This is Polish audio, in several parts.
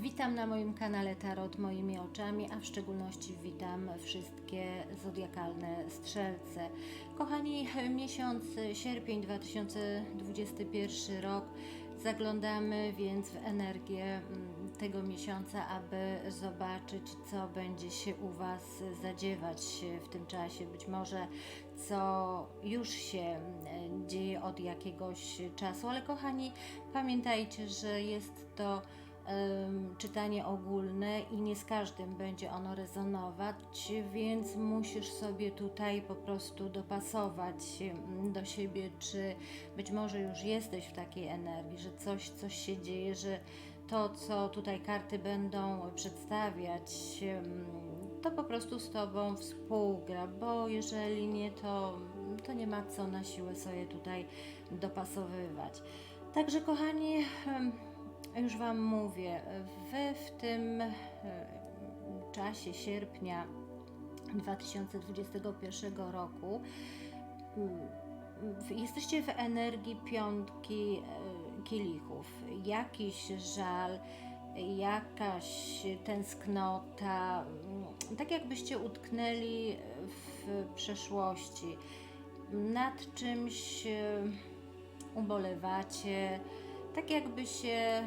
Witam na moim kanale Tarot moimi oczami, a w szczególności witam wszystkie zodiakalne strzelce. Kochani, miesiąc sierpień 2021 rok. Zaglądamy więc w energię mm, tego miesiąca, aby zobaczyć, co będzie się u Was zadziewać w tym czasie. Być może co już się mm, dzieje od jakiegoś czasu, ale kochani, pamiętajcie, że jest to czytanie ogólne i nie z każdym będzie ono rezonować, więc musisz sobie tutaj po prostu dopasować em, do siebie, czy być może już jesteś w takiej energii, że coś, coś się dzieje, że to, co tutaj karty będą przedstawiać, to po prostu z Tobą współgra, bo jeżeli nie, to, to nie ma co na siłę sobie tutaj dopasowywać. Także kochani, już Wam mówię, Wy w tym e, czasie sierpnia 2021 roku mm, jesteście w energii piątki e, kielichów. Jakiś żal, jakaś tęsknota, mm, tak jakbyście utknęli w przeszłości. Nad czymś e, ubolewacie, tak jakby się,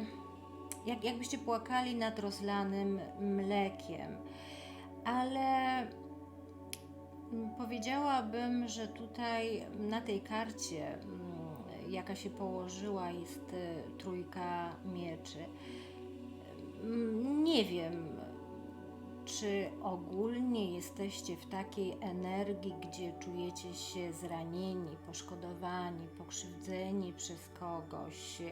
jak, jakbyście płakali nad rozlanym mlekiem. Ale powiedziałabym, że tutaj na tej karcie, mm, jaka się położyła, jest y, trójka mieczy. Mm, Nie wiem, czy ogólnie jesteście w takiej energii, gdzie czujecie się zranieni, poszkodowani, pokrzywdzeni przez kogoś?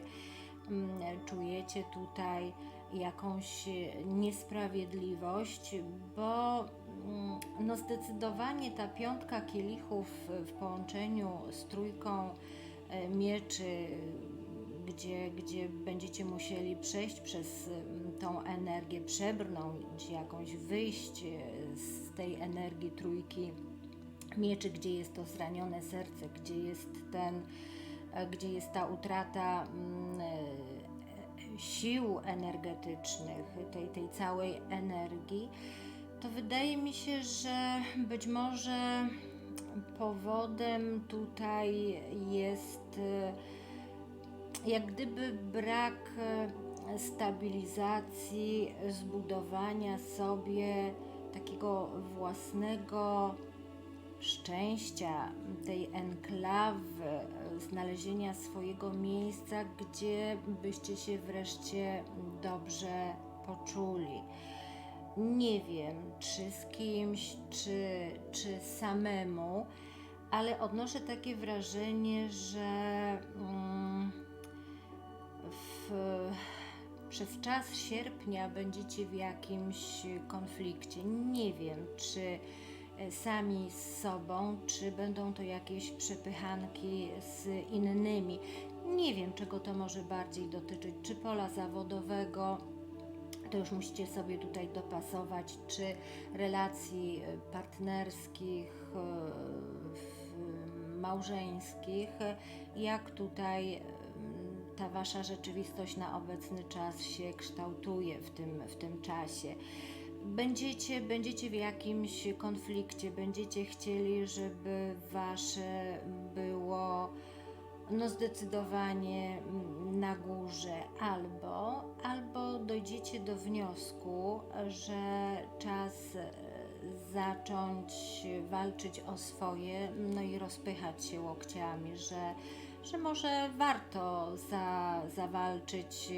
Mm, Czujecie tutaj jakąś niesprawiedliwość, bo mm, no zdecydowanie ta piątka kielichów w połączeniu z trójką e, mieczy, gdzie, gdzie będziecie musieli przejść przez mm, tą energię, przebrnąć jakąś, wyjść e, z tej energii trójki mieczy, gdzie jest to zranione serce, gdzie jest ten, e, gdzie jest ta utrata mm, e, sił energetycznych, tej, tej całej energii, to wydaje mi się, że być może powodem tutaj jest e, jak gdyby brak e, stabilizacji, zbudowania sobie takiego własnego szczęścia, tej enklawy, znalezienia swojego miejsca, gdzie byście się wreszcie dobrze poczuli. Nie wiem, czy z kimś, czy, czy samemu, ale odnoszę takie wrażenie, że mm, w, przez czas sierpnia będziecie w jakimś konflikcie. Nie wiem, czy sami z sobą, czy będą to jakieś przepychanki z innymi. Nie wiem, czego to może bardziej dotyczyć, czy pola zawodowego, to już musicie sobie tutaj dopasować, czy relacji e, partnerskich, e, małżeńskich, e, jak tutaj ta wasza rzeczywistość na obecny czas się kształtuje w tym, w tym czasie. Będziecie, będziecie w jakimś konflikcie, będziecie chcieli, żeby wasze było no zdecydowanie na górze albo, albo dojdziecie do wniosku, że czas e, zacząć walczyć o swoje, no i rozpychać się łokciami, że, że może warto za, zawalczyć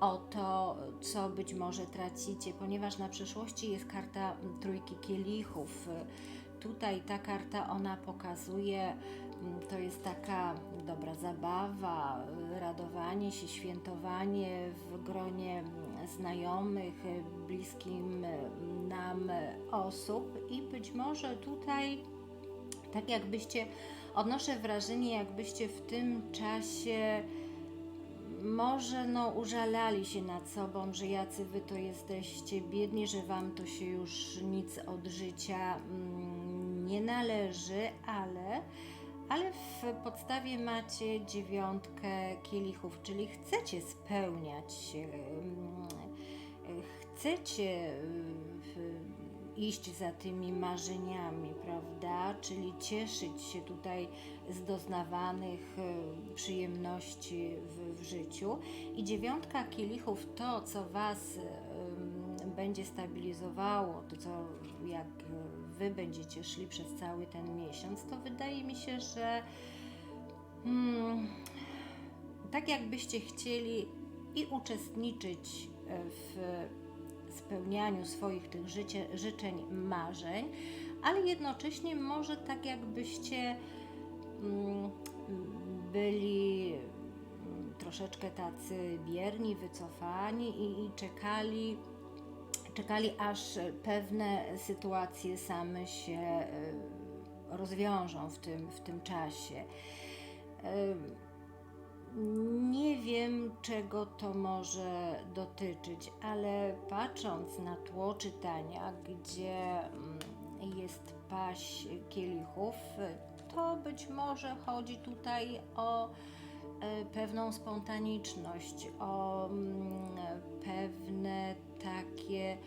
o to, co być może tracicie, ponieważ na przeszłości jest karta trójki kielichów. Tutaj ta karta ona pokazuje, mm, to jest taka dobra zabawa, radowanie się, świętowanie w gronie znajomych, bliskim nam osób i być może tutaj tak jakbyście, odnoszę wrażenie, jakbyście w tym czasie może no użalali się nad sobą, że jacy wy to jesteście. Biedni, że wam to się już nic od życia mm, nie należy, ale, ale w podstawie macie dziewiątkę kielichów, czyli chcecie spełniać mm, chcecie iść za tymi marzeniami, prawda? Czyli cieszyć się tutaj z doznawanych y, przyjemności w, w życiu. I dziewiątka kielichów, to co Was ym, będzie stabilizowało, to co jak y, Wy będziecie szli przez cały ten miesiąc, to wydaje mi się, że mm, tak jakbyście chcieli i uczestniczyć e, w spełnianiu swoich tych życie, życzeń, marzeń, ale jednocześnie może tak jakbyście mm, byli mm, troszeczkę tacy bierni, wycofani i, i czekali, czekali aż pewne sytuacje same się e, rozwiążą w tym, w tym czasie. Nie wiem, czego to może dotyczyć, ale patrząc na tło czytania, gdzie mm, jest paść kielichów, to być może chodzi tutaj o e, pewną spontaniczność, o mm, pewne takie,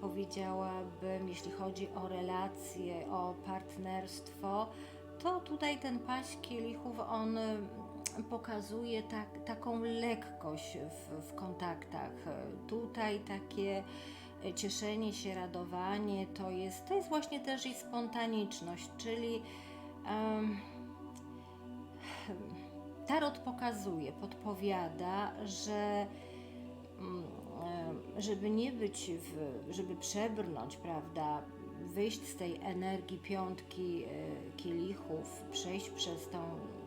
powiedziałabym, jeśli chodzi o relacje, o partnerstwo, to tutaj ten paść kielichów, on pokazuje tak, taką lekkość w, w kontaktach. Tutaj takie e, cieszenie się, radowanie to jest, to jest właśnie też i spontaniczność, czyli em, Tarot pokazuje, podpowiada, że mm, e, żeby nie być, w, żeby przebrnąć, prawda, wyjść z tej energii piątki e, kielichów, przejść przez tą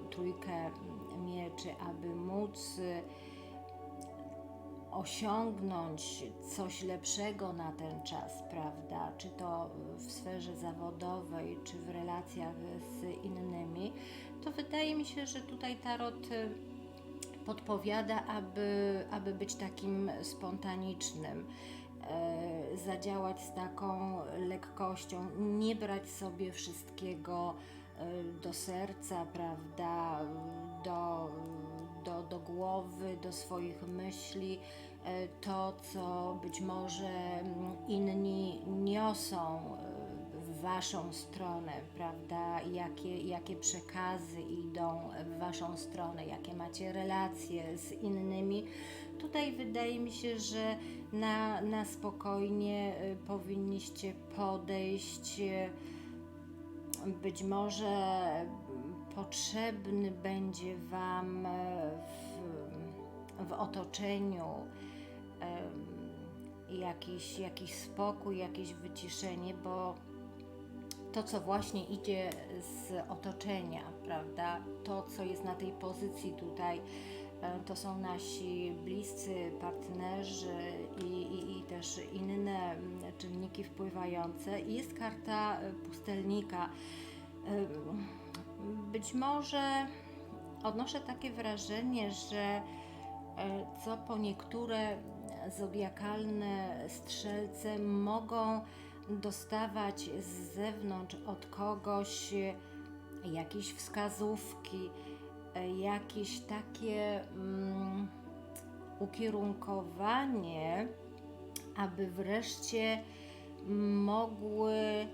trójkę mieczy, aby móc e, osiągnąć coś lepszego na ten czas, prawda? Czy to w sferze zawodowej, czy w relacjach z innymi, to wydaje mi się, że tutaj tarot y, podpowiada, aby, aby być takim spontanicznym, e, zadziałać z taką lekkością, nie brać sobie wszystkiego do serca, prawda, do, do, do głowy, do swoich myśli, e, to co być może mm, inni niosą e, w Waszą stronę, prawda? Jakie, jakie przekazy idą w Waszą stronę, jakie macie relacje z innymi. Tutaj wydaje mi się, że na, na spokojnie y, powinniście podejść. Być może potrzebny będzie Wam y, w, w otoczeniu jakiś, jakiś spokój, jakieś wyciszenie, bo to, co właśnie idzie z otoczenia, prawda? To, co jest na tej pozycji tutaj, e, to są nasi bliscy, partnerzy i, i, i też inne mm, czynniki wpływające. I jest karta e, pustelnika. Ym, Być może odnoszę takie wrażenie, że e, co po niektóre zodiakalne strzelce mogą dostawać z zewnątrz od kogoś e, jakieś wskazówki, e, jakieś takie mm, ukierunkowanie, aby wreszcie mogły e,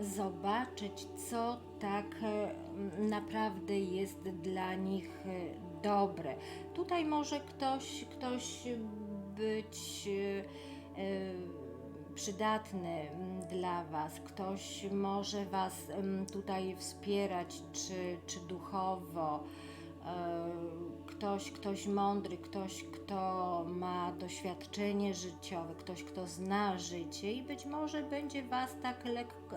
zobaczyć, co tak e, naprawdę jest dla nich e, dobre. Tutaj może ktoś, ktoś być e, e, przydatny mm, dla Was, ktoś może Was em, tutaj wspierać, czy, czy duchowo, e, ktoś, ktoś mądry, ktoś, kto ma doświadczenie życiowe, ktoś, kto zna życie i być może będzie Was tak lekko,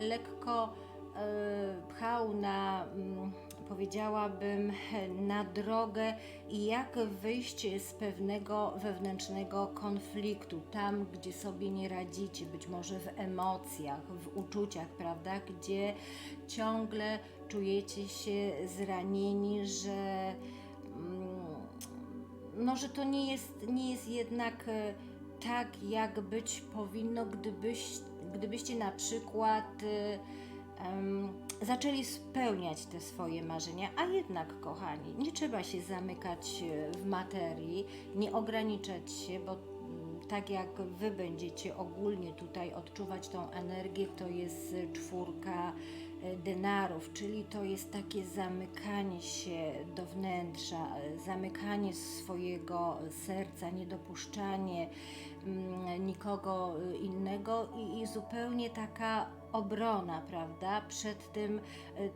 lekko e, pchał na, mm, powiedziałabym, na drogę i jak wyjść z pewnego wewnętrznego konfliktu, tam gdzie sobie nie radzicie, być może w emocjach, w uczuciach, prawda, gdzie ciągle czujecie się zranieni, że mm, no, że to nie jest, nie jest jednak e, tak, jak być powinno, gdybyś, gdybyście na przykład e, zaczęli spełniać te swoje marzenia, a jednak, kochani, nie trzeba się zamykać e, w materii, nie ograniczać się, bo mm, tak jak Wy będziecie ogólnie tutaj odczuwać tą energię, to jest e, czwórka e, denarów, czyli to jest takie zamykanie się do wnętrza, zamykanie swojego serca, niedopuszczanie mm, nikogo innego i, i zupełnie taka obrona, prawda, przed tym, y,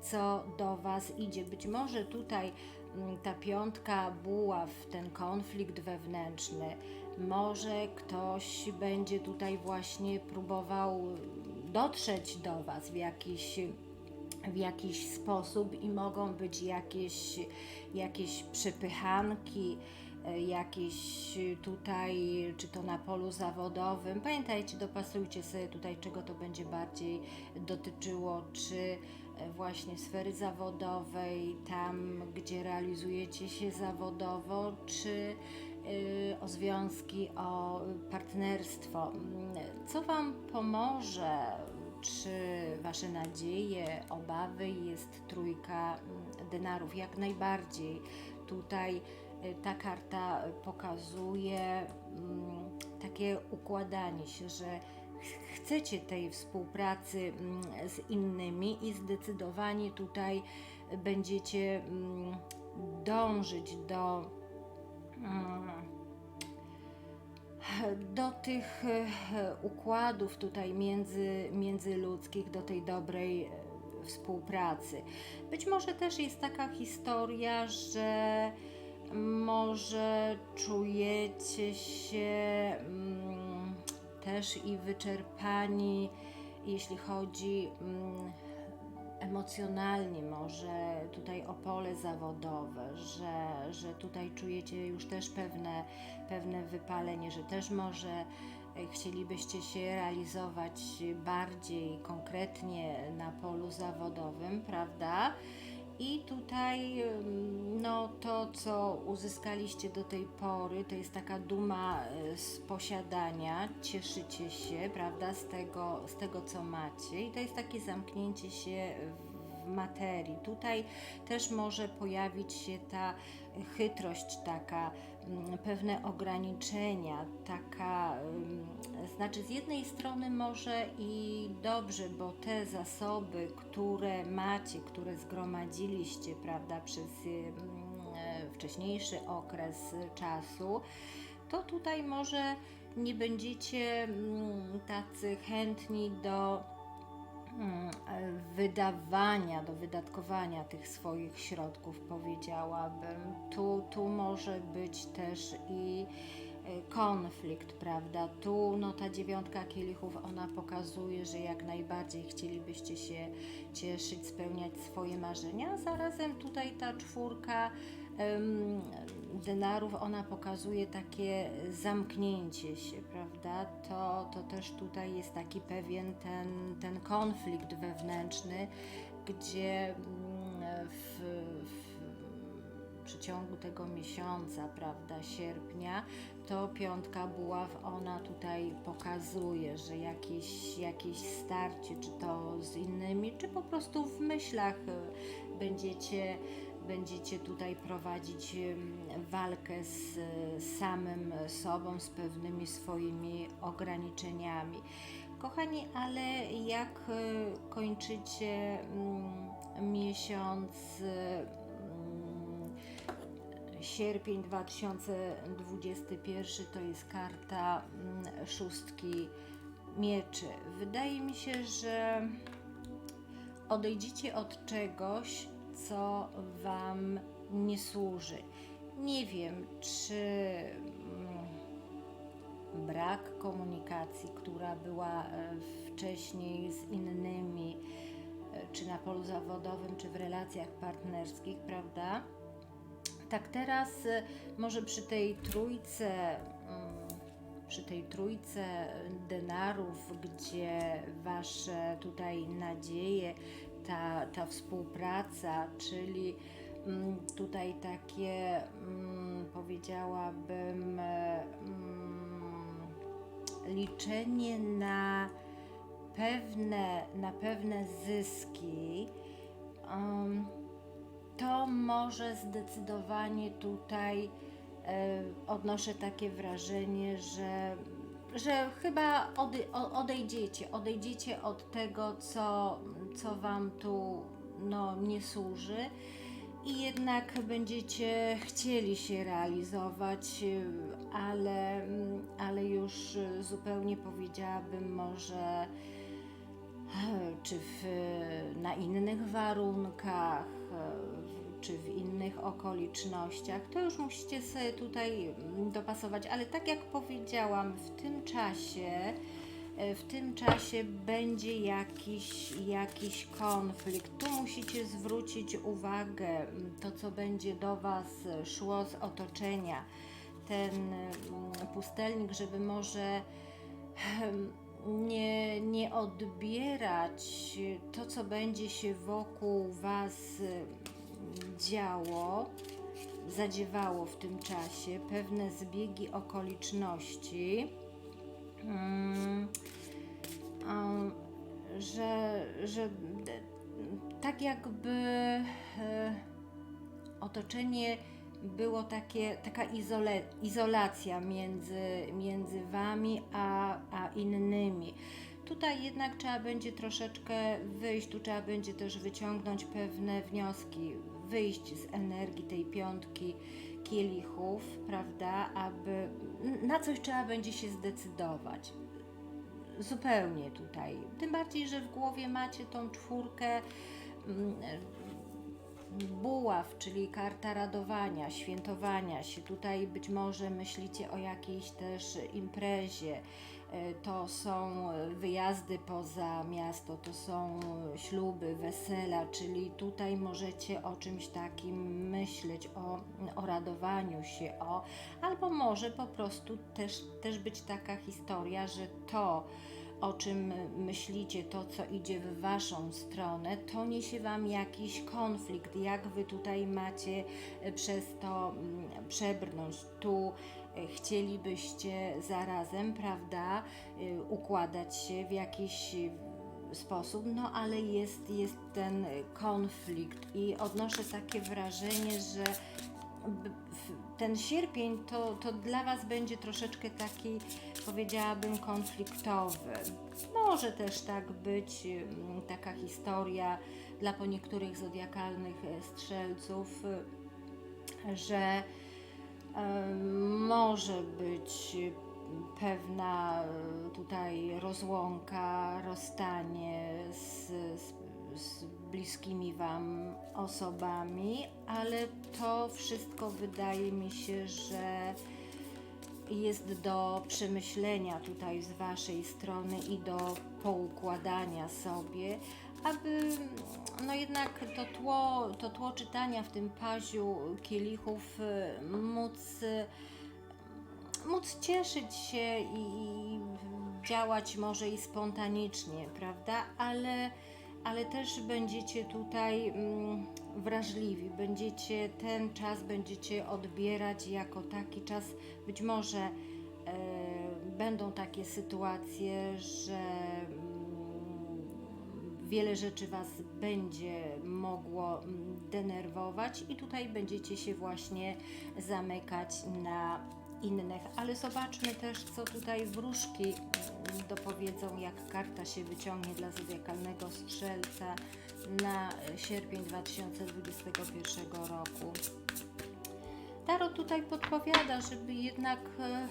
co do Was idzie. Być może tutaj mm, ta piątka buław, ten konflikt wewnętrzny, może ktoś będzie tutaj właśnie próbował dotrzeć do Was w jakiś w jakiś sposób i mogą być jakieś, jakieś przepychanki, jakieś tutaj, czy to na polu zawodowym. Pamiętajcie, dopasujcie sobie tutaj, czego to będzie bardziej dotyczyło, czy e, właśnie sfery zawodowej, tam gdzie realizujecie się zawodowo, czy e, o związki, o partnerstwo. Co Wam pomoże czy Wasze nadzieje, obawy jest trójka mm, denarów. Jak najbardziej tutaj ta karta pokazuje mm, takie układanie się, że ch- chcecie tej współpracy mm, z innymi i zdecydowanie tutaj będziecie mm, dążyć do do tych e, układów tutaj między, międzyludzkich, do tej dobrej e, współpracy. Być może też jest taka historia, że może czujecie się mm, też i wyczerpani, jeśli chodzi mm, emocjonalnie może tutaj o pole zawodowe, że, że tutaj czujecie już też pewne, pewne wypalenie, że też może e, chcielibyście się realizować bardziej konkretnie na polu zawodowym, prawda? I tutaj no, to, co uzyskaliście do tej pory, to jest taka duma e, z posiadania, cieszycie się, prawda, z tego, z tego co macie, i to jest takie zamknięcie się w materii. Tutaj też może pojawić się ta chytrość taka, mm, pewne ograniczenia, taka, ym, znaczy z jednej strony może i dobrze, bo te zasoby, które macie, które zgromadziliście, prawda, przez ym, e, wcześniejszy okres czasu, to tutaj może nie będziecie mm, tacy chętni do mm, wydawania, do wydatkowania tych swoich środków, powiedziałabym. Tu, tu może być też i e, konflikt, prawda? Tu no, ta dziewiątka kielichów, ona pokazuje, że jak najbardziej chcielibyście się cieszyć, spełniać swoje marzenia, zarazem tutaj ta czwórka em, denarów, ona pokazuje takie zamknięcie się, prawda? To, to też tutaj jest taki pewien ten, ten konflikt wewnętrzny, gdzie mm, w, w przeciągu tego miesiąca, prawda, sierpnia, to piątka buław, ona tutaj pokazuje, że jakieś, jakieś starcie, czy to z innymi, czy po prostu w myślach y, będziecie będziecie tutaj prowadzić walkę z e, samym sobą, z pewnymi swoimi ograniczeniami. Kochani, ale jak e, kończycie mm, miesiąc mm, sierpień 2021 to jest karta mm, szóstki mieczy. Wydaje mi się, że odejdziecie od czegoś, co Wam nie służy. Nie wiem, czy mm, brak komunikacji, która była e, wcześniej z innymi, e, czy na polu zawodowym, czy w relacjach partnerskich, prawda? Tak teraz e, może przy tej trójce, mm, przy tej trójce denarów, gdzie wasze tutaj nadzieje, ta, ta współpraca, czyli mm, tutaj takie mm, powiedziałabym e, mm, liczenie na pewne, na pewne zyski, to może zdecydowanie tutaj e, odnoszę takie wrażenie, że, że chyba odejdziecie, odejdziecie od tego, co, co Wam tu no, nie służy i jednak będziecie chcieli się realizować, ale, ale już zupełnie powiedziałabym może czy w, na innych warunkach, e, czy w innych okolicznościach, to już musicie sobie tutaj mm, dopasować, ale tak jak powiedziałam, w tym czasie e, w tym czasie będzie jakiś, jakiś konflikt. Tu musicie zwrócić uwagę, mm, to co będzie do Was szło z otoczenia, ten mm, pustelnik, żeby może em, nie, nie odbierać to, co będzie się wokół Was działo, zadziewało w tym czasie, pewne zbiegi okoliczności. Mm, że, że tak jakby e, otoczenie było takie, taka izolacja między, między wami a, a innymi. Tutaj jednak trzeba będzie troszeczkę wyjść, tu trzeba będzie też wyciągnąć pewne wnioski, wyjść z energii tej piątki kielichów, prawda, aby na coś trzeba będzie się zdecydować. Zupełnie tutaj. Tym bardziej, że w głowie macie tą czwórkę mm, buław, czyli karta radowania, świętowania się. Tutaj być może myślicie o jakiejś też imprezie. E, To są wyjazdy poza miasto, to są śluby, wesela, czyli tutaj możecie o czymś takim myśleć, o, o radowaniu się, o, albo może po prostu też, też być taka historia, że to, o czym myślicie, to co idzie w Waszą stronę, to niesie Wam jakiś konflikt, jak Wy tutaj macie e, przez to mm, przebrnąć. Tu e, chcielibyście zarazem, prawda, e, układać się w jakiś e, sposób, no ale jest, jest ten konflikt i odnoszę takie wrażenie, że ten sierpień to, to dla Was będzie troszeczkę taki, powiedziałabym, konfliktowy. Może też tak być, taka historia dla po niektórych zodiakalnych e, strzelców, e, że e, może być pewna e, tutaj rozłąka, rozstanie z, z, z bliskimi Wam osobami, ale to wszystko wydaje mi się, że jest do przemyślenia tutaj z Waszej strony i do poukładania sobie, aby no jednak to tło, to tło czytania w tym paziu kielichów y, móc, y, móc cieszyć się i, i działać może i spontanicznie, prawda? Ale, ale też będziecie tutaj mm, wrażliwi, będziecie ten czas będziecie odbierać jako taki czas, być może e, będą takie sytuacje, że wiele rzeczy Was będzie mogło mm, denerwować i tutaj będziecie się właśnie zamykać na innych. Ale zobaczmy też, co tutaj wróżki mm, dopowiedzą, jak karta się wyciągnie dla zodiakalnego strzelca na sierpień 2021 roku. Tarot tutaj podpowiada, żeby jednak e,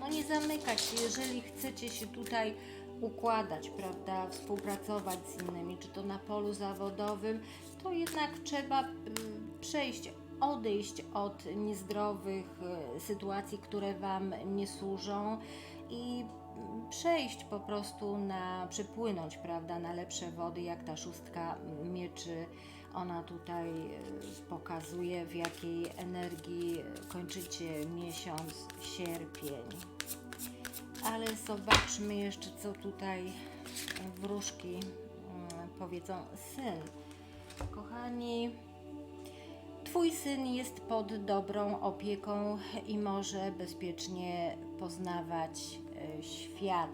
no nie zamykać się, jeżeli chcecie się tutaj układać, prawda, współpracować z innymi, czy to na polu zawodowym, to jednak trzeba y, przejść, odejść od niezdrowych y, sytuacji, które Wam nie służą i mm, przejść po prostu na, przepłynąć, prawda, na lepsze wody, jak ta szóstka mieczy. Ona tutaj y, pokazuje, w jakiej energii kończycie miesiąc sierpień. Ale zobaczmy jeszcze, co tutaj wróżki mm, powiedzą. Syn, kochani, Twój syn jest pod dobrą opieką i może bezpiecznie poznawać e, świat.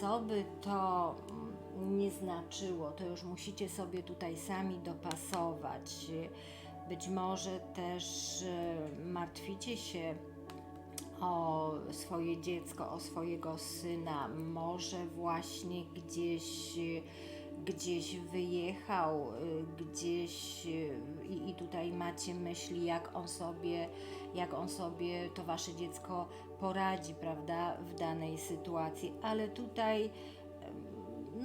Co by to mm, nie znaczyło, to już musicie sobie tutaj sami dopasować. Być może też e, martwicie się o swoje dziecko, o swojego syna. Może właśnie gdzieś, gdzieś wyjechał, gdzieś i, i tutaj macie myśli, jak on sobie, jak on sobie to wasze dziecko poradzi, prawda, w danej sytuacji. Ale tutaj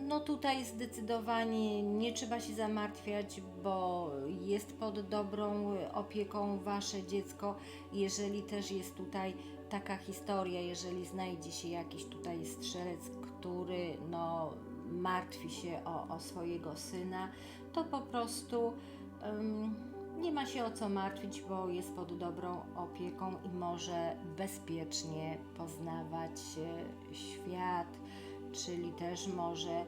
no tutaj zdecydowanie nie trzeba się zamartwiać, bo jest pod dobrą opieką wasze dziecko. Jeżeli też jest tutaj taka historia, jeżeli znajdzie się jakiś tutaj strzelec, który no martwi się o, o swojego syna, to po prostu em, nie ma się o co martwić, bo jest pod dobrą opieką i może bezpiecznie poznawać e, świat, czyli też może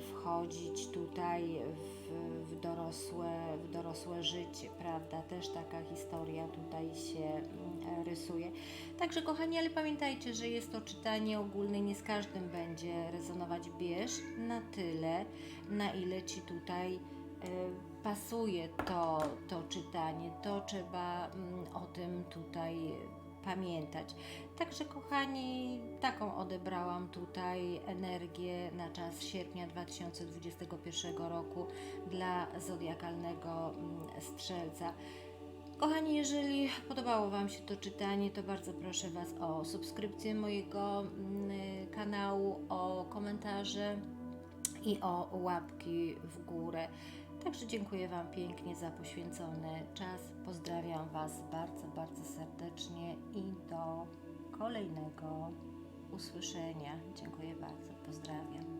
wchodzić tutaj w, w, dorosłe, w dorosłe życie, prawda? Też taka historia tutaj się mm, rysuje. Także kochani, ale pamiętajcie, że jest to czytanie ogólne, nie z każdym będzie rezonować. Bierz na tyle, na ile Ci tutaj y, pasuje to, to czytanie. To trzeba mm, o tym tutaj pamiętać. Także kochani, taką odebrałam tutaj energię na czas sierpnia 2021 roku dla zodiakalnego mm, strzelca. Kochani, jeżeli podobało Wam się to czytanie, to bardzo proszę Was o subskrypcję mojego mm, kanału, o komentarze i o łapki w górę. Także dziękuję Wam pięknie za poświęcony czas. Pozdrawiam Was bardzo, bardzo serdecznie i do kolejnego usłyszenia. Dziękuję bardzo. Pozdrawiam.